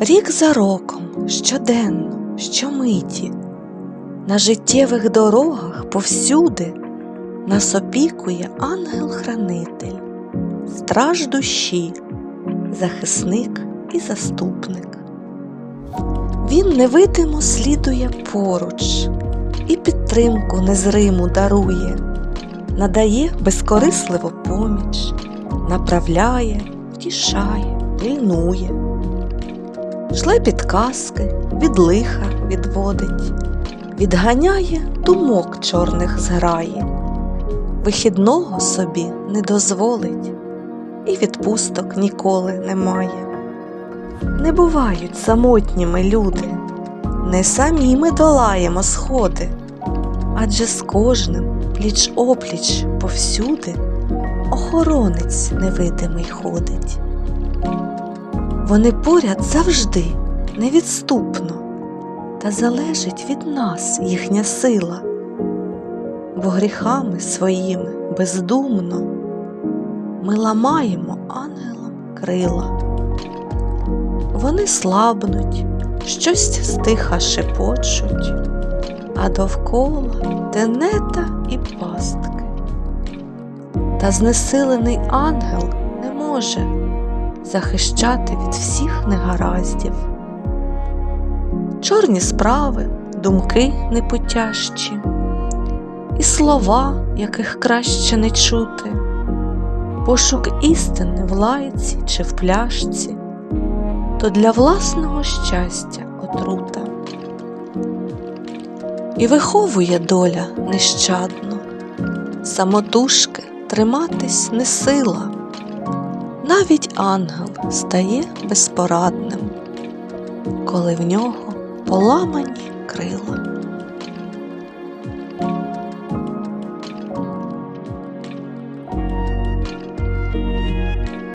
Рік за роком, щоденно, щомиті, на життєвих дорогах повсюди нас опікує ангел-хранитель, страж душі, захисник і заступник. Він невидимо слідує поруч і підтримку незриму дарує, надає безкорисливу поміч, направляє, втішає, пильнує шле підказки, від лиха відводить, відганяє думок чорних зграї, вихідного собі не дозволить, і відпусток ніколи немає. Не бувають самотніми люди, не самі ми долаємо сходи, адже з кожним пліч опліч повсюди охоронець невидимий ходить. Вони поряд завжди, невідступно, та залежить від нас їхня сила, бо гріхами своїми бездумно ми ламаємо ангелам крила. Вони слабнуть, щось стиха шепочуть, а довкола тенета і пастки. Та знесилений ангел не може захищати від всіх негараздів. Чорні справи, думки непутящі, і слова, яких краще не чути, пошук істини в лайці чи в пляшці, то для власного щастя отрута. І виховує доля нещадно, самотужки триматись не сила навіть ангел стає безпорадним, коли в нього поламані крила.